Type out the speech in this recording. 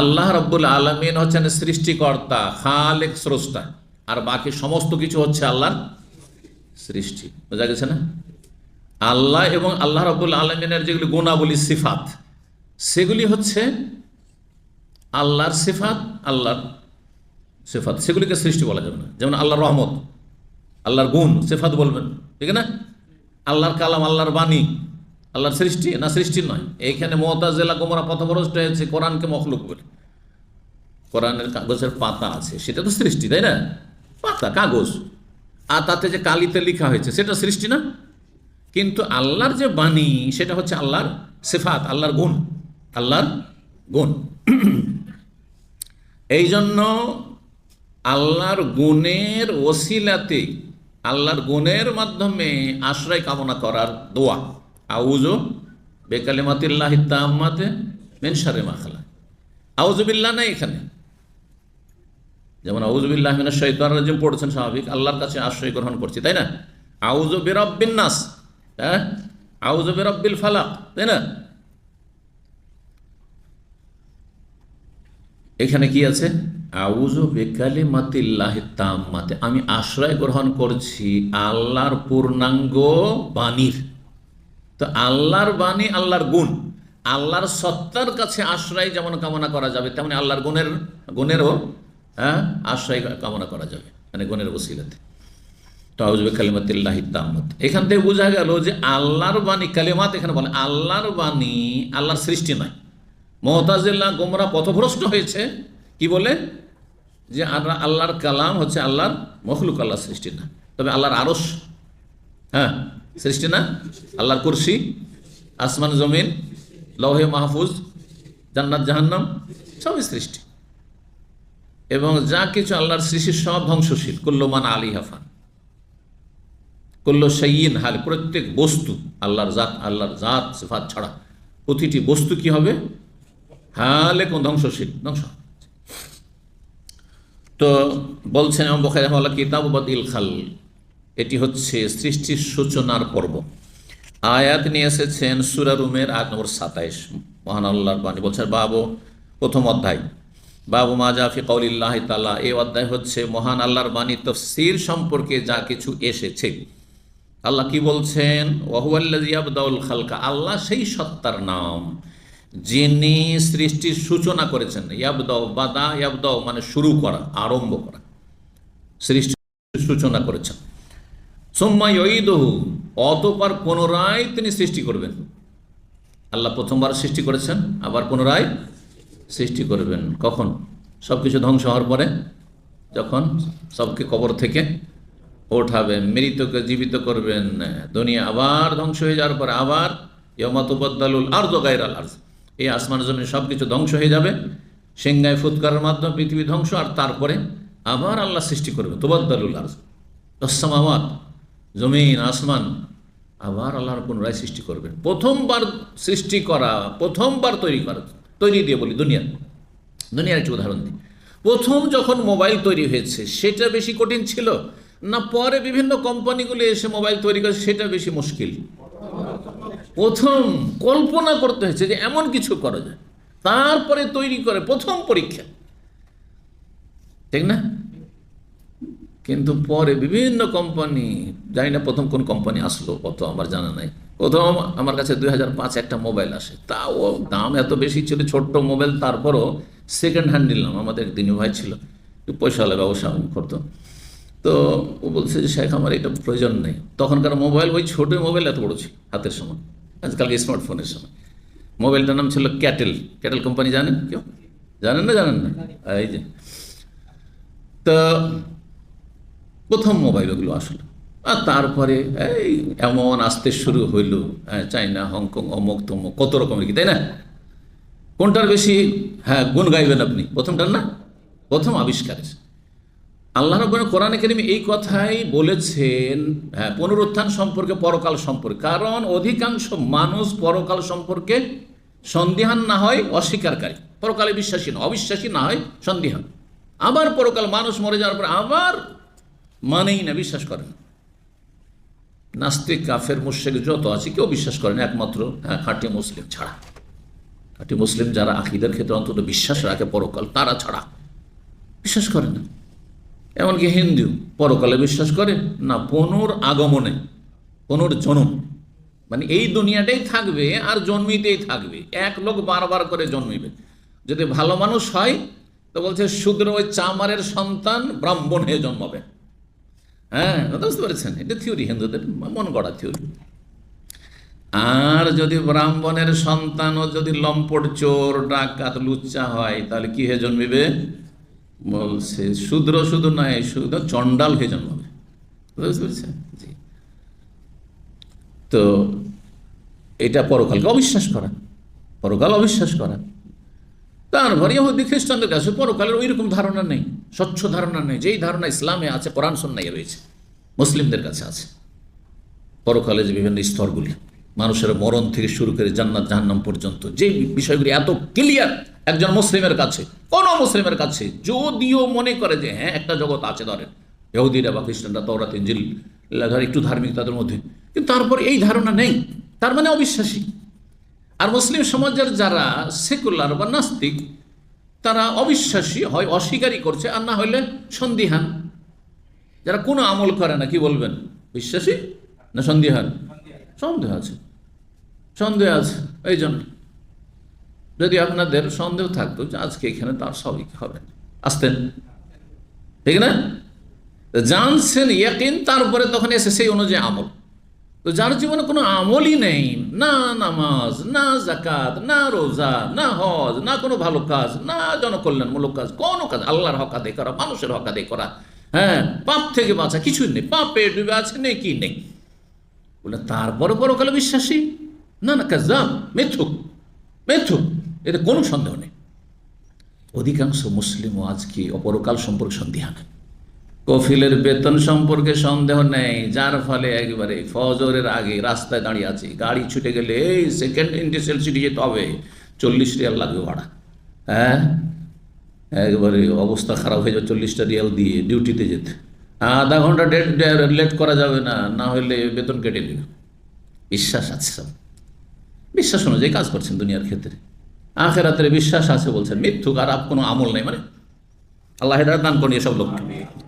আল্লাহ রব্বুল আলমিন হচ্ছেন সৃষ্টিকর্তা, খালেক স্রষ্টা। আর বাকি সমস্ত কিছু হচ্ছে আল্লাহর সৃষ্টি। বোঝা গেছে না? আল্লাহ এবং আল্লাহ রব্বুল আলমিনের যেগুলি গুণাবলী, সিফাত, সেগুলি হচ্ছে আল্লাহর সিফাত আল্লাহর সিফাত। সেগুলিকে সৃষ্টি বলা যাবে না। যেমন আল্লাহর রহমত, আল্লাহর গুণ, সিফাত বলবেন। ঠিক না? আল্লাহর কালাম, আল্লাহর বাণী আল্লাহর সৃষ্টি না সৃষ্টি নয়? এইখানে মমতাজেলা গোমরা পথভ্রষ্ট হয়েছে কোরআনকে মখলুক বলে। কোরআনের কাগজের পাতা আছে, সেটা তো সৃষ্টি, তাই না? পাতা, কাগজ। আর তাতে যে কালিতে লেখা হয়েছে, সেটা সৃষ্টি না? কিন্তু আল্লাহর যে বাণী, সেটা হচ্ছে আল্লাহর সেফাত, আল্লাহর গুণ আল্লাহর গুণ। এই জন্য আল্লাহর গুণের ওসিলাতে, আল্লাহর গুণের মাধ্যমে আশ্রয় কামনা করার দোয়া। আউজো বেকালিমাতিল্লাহ তাম্মাতে মেনসারে মাখালা আউজবিল্লা নাই এখানে। যেমন আউজবিল্লাহ শৈতান রাজিম পড়ছেন স্বাভাবিক, আল্লাহর কাছে আশ্রয় গ্রহণ করছি, তাই না? আউজ বেরব্বিন নাস হ্যাঁ? আউজ বেরব্বিল ফালাক, তাই না? এখানে কি আছে? আউজু বেকালে মাতিল্লাহ তাম্মাতে, আমি আশ্রয় গ্রহণ করছি আল্লাহর পূর্ণাঙ্গ বাণীর। তো আল্লাহর বাণী আল্লাহর গুণ। আল্লাহর সত্তার কাছে আশ্রয় যেমন কামনা করা যাবে, তেমনি আল্লাহর গুণের, গুণেরও হ্যাঁ আশ্রয় কামনা করা যাবে মানে গুণের ওসিলাতে। তো আউজবে কালিমাতিল্লাহি তাম্মত। এখান থেকে বোঝা গেল যে আল্লাহর বাণী, কালিমাত এখানে বলে, আল্লাহর বাণী আল্লাহর সৃষ্টি নয়। মহতাজিল্লাহ গোমরা পথভ্রষ্ট হয়েছে, কি বলে? যে আল্লাহ আল্লাহর কালাম হচ্ছে আল্লাহর মখলুক, আল্লাহর সৃষ্টি না তবে আল্লাহর আরস হ্যাঁ সৃষ্টি না? আল্লাহর কুরসি, আসমান, জমিন, লৌহে মাহফুজ, জান্নাত, জাহান্নাম, সবই সৃষ্টি। এবং যা কিছু আল্লাহর সৃষ্টি, সব ধ্বংসশীল। কুল্লমান আলী হাফান। কুল্ল সঈন হাল, প্রত্যেক বস্তু আল্লাহর জাত আল্লাহর জাত, সিফাত ছাড়া। প্রতিটি বস্তু কি হবে? হালে কোন ধ্বংসশীল, ধ্বংস তো বলছেন বখাইরাহ্লা কিতাব ইল খাল এটি হচ্ছে সৃষ্টির সূচনার পর্ব। আয়াত নিয়ে এসেছেন সুরারুমের আট নম্বর সাতাইশ। মহান আল্লাহর বাণী বলছেন বাবু, প্রথম অধ্যায়। বাবু মাজাফি কৌলিল্লাহ তালা এই অধ্যায় হচ্ছে মহান আল্লাহর বাণী তফসির সম্পর্কে যা কিছু এসেছে। আল্লাহ কি বলছেন? ওয়াহুয়াল্লাজিয়াবদাউল খালকা, আল্লাহ সেই সত্তার নাম, যিনি সৃষ্টির সূচনা করেছেন। ইয়াবদাও বাদা ইয়াবদাও মানে শুরু করা, আরম্ভ করা। সৃষ্টির সূচনা করেছেন। সোম্মা ইদহু অতপর পুনরায় তিনি সৃষ্টি করবেন। আল্লাহ প্রথমবার সৃষ্টি করেছেন, আবার পুনরায় সৃষ্টি করবেন। কখন? সব কিছু ধ্বংস হওয়ার পরে, যখন সবকে কবর থেকে ওঠাবেন, মৃতকে জীবিত করবেন, দুনিয়া আবার ধ্বংস হয়ে যাওয়ার পরে আবার ইয়মাতবদ্দালুল আর জগাইর আল এই আসমান জমিন সব কিছু ধ্বংস হয়ে যাবে, সিংহায় ফুৎকারের মাধ্যমে পৃথিবী ধ্বংস, আর তারপরে আবার আল্লাহ সৃষ্টি করবে তোবাদ্দালুল আর্জ। তসামাওয়াত জমিন, আসমান, আবার আল্লাহর পুনরায় সৃষ্টি করবেন। প্রথমবার সৃষ্টি করা, প্রথমবার তৈরি করা, তৈরি দিয়ে বলি দুনিয়া। দুনিয়ার একটি উদাহরণ দিই। প্রথম যখন মোবাইল তৈরি হয়েছে, সেটা বেশি কঠিন ছিল না পরে বিভিন্ন কোম্পানিগুলো এসে মোবাইল তৈরি করে, সেটা বেশি মুশকিল। প্রথম কল্পনা করতে হয়েছে যে এমন কিছু করা যায়। তারপরে তৈরি করে প্রথম পরীক্ষা। ঠিক না? কিন্তু পরে বিভিন্ন কোম্পানি জানি না প্রথম কোন কোম্পানি আসলো কত আমার জানা নাই। প্রথম আমার কাছে দুই হাজার পাঁচ একটা মোবাইল আসে। তাও দাম এত বেশি ছিল, ছোট্ট মোবাইল তারপরও সেকেন্ড হ্যান্ড নিলাম, আমাদের দিনী ভাই ছিল। পয়সাওয়ালা ব্যবসা করতো তো ও বলছে যে, শেখ, আমার এটা প্রয়োজন নেই। তখনকার মোবাইল ওই ছোটো মোবাইল এত বড় ছিল, হাতের সময় আজকাল স্মার্টফোনের সময় মোবাইলটার নাম ছিল ক্যাটেল ক্যাটেল কোম্পানি জানেন কেউ? জানেন না জানেন না? এই যে। তো প্রথম মোবাইল ওগুলো আসলো। আর তারপরে এই এমন আসতে শুরু হইল হ্যাঁ চাইনা হংকং, অমুক, তমুক, কত রকমের কি, তাই না? কোনটার বেশি হ্যাঁ গুণ গাইবেন আপনি? প্রথমটার না? প্রথম আবিষ্কার আল্লাহ রব্বান কোরআনে কেরিম এই কথাই বলেছেন হ্যাঁ পুনরুত্থান সম্পর্কে, পরকাল সম্পর্কে। কারণ অধিকাংশ মানুষ পরকাল সম্পর্কে সন্দিহান না হয়, অস্বীকারী। পরকালে বিশ্বাসী না অবিশ্বাসী না হয়, সন্দিহান। আবার পরকাল মানুষ মরে যাওয়ার পর আবার মানেই না, বিশ্বাস করেন নাস্তিক, কাফের মুর্শেক যত আছে, কেউ বিশ্বাস করেন একমাত্র হ্যাঁ খাঁটি মুসলিম ছাড়া। একটি মুসলিম যারা আকিদের ক্ষেত্রে অন্তত বিশ্বাস রাখে পরকাল, তারা ছাড়া। বিশ্বাস করে না। এমনকি হিন্দু, পরকালে বিশ্বাস করে না, পুনর আগমনে পুনর্জন্ম মানে এই দুনিয়াটাই থাকবে আর জন্মিতেই থাকবে। এক লোক বারবার করে জন্মিবে। যদি ভালো মানুষ হয়, তো বলছে শূদ্র ওই চামারের সন্তান ব্রাহ্মণ হয়ে জন্মাবে। হ্যাঁ বুঝতে পেরেছেন? এটা থিওরি হিন্দুদের মন গড়া থিওরি আর যদি ব্রাহ্মণের সন্তানও যদি লম্পট চোর, ডাকাত, লুচ্চা হয়, তাহলে কি হয়ে জন্মিবে? বলছে, শূদ্র শুধু নয়, শুধু চণ্ডাল হয়ে জন্মাবে। বুঝতে পেরেছেন? জি। তো এটা পরকালকে অবিশ্বাস করা। পরকাল অবিশ্বাস করা। তারপরে খ্রিস্টানদের কাছে পরকালের ওই রকম ধারণা নেই। স্বচ্ছ ধারণা নেই, যেই ধারণা ইসলামে আছে, কোরআন সন্ন্যায় রয়েছে, মুসলিমদের কাছে আছে। পরকালে যে বিভিন্ন স্তরগুলি, মানুষের মরণ থেকে শুরু করে জান্নাত, জাহান্নাম পর্যন্ত, যে বিষয়গুলি এত ক্লিয়ার একজন মুসলিমের কাছে, কোন মুসলিমের কাছে, যদিও মনে করে যে হ্যাঁ একটা জগৎ আছে ধরেন, ইহুদিরা বা খ্রিস্টানরা, তওরাত ইঞ্জিল ধর একটু ধার্মিক তাদের মধ্যে, কিন্তু তারপর এই ধারণা নেই, তার মানে অবিশ্বাসী। আর মুসলিম সমাজের যারা সেকুলার বা নাস্তিক অবিশ্বাসী হয়, অস্বীকারই করছে, আর না হলে সন্দিহান। যারা কোনো আমল করে না, কি বলবেন? বিশ্বাসী না সন্দেহান? সন্দেহ আছে। সন্দেহ আছে এই জন্য যদি আপনাদের সন্দেহ থাকতো যে আজকে এখানে তার স্বাভাবিক হবে, আসতেন। ঠিক না? জানছেন ইয়াকিন, তারপরে তখন এসে সেই অনুযায়ী আমল। তো যার জীবনে কোনো আমলই নেই, না নামাজ, না জাকাত না রোজা, না হজ, না কোনো ভালো কাজ, না জনকল্যাণমূলক কাজ, কোনো কাজ, আল্লাহর হক আদায় করা, মানুষের হক আদায় করা হ্যাঁ পাপ থেকে বাঁচা কিছুই নেই, পাপে ডুবে আছে নেই, কি নেই? বলে, তারপরে পরকালে বিশ্বাসী? না না কাজাম মেথুক মেথুক এতে কোনো সন্দেহ নেই। অধিকাংশ মুসলিমও আজকে অপরকাল সম্পর্কে সন্দেহ সন্দেহান। কফিলের বেতন সম্পর্কে সন্দেহ নেই, যার ফলে একেবারে ফজরের আগে রাস্তায় দাঁড়িয়ে আছে। গাড়ি ছুটে গেলে এই সেকেন্ড ইন্ডিসেল সিটি যেতে হবে। চল্লিশ রিয়াল লাগবে ভাড়া। হ্যাঁ? একবারে অবস্থা খারাপ হয়ে যাবে চল্লিশটা রিয়াল দিয়ে ডিউটিতে যেতে। আধা ঘণ্টা ডেট লেট করা যাবে না না হলে বেতন কেটে নেবে। বিশ্বাস আছে সব। বিশ্বাস অনুযায়ী কাজ করছেন দুনিয়ার ক্ষেত্রে। আখের আখেরাতের বিশ্বাস আছে বলছেন, মিথ্যুক আর আপ কোনো আমল নেই মানে। আল্লাহ হেদায়ত দান করি এসব লোককে।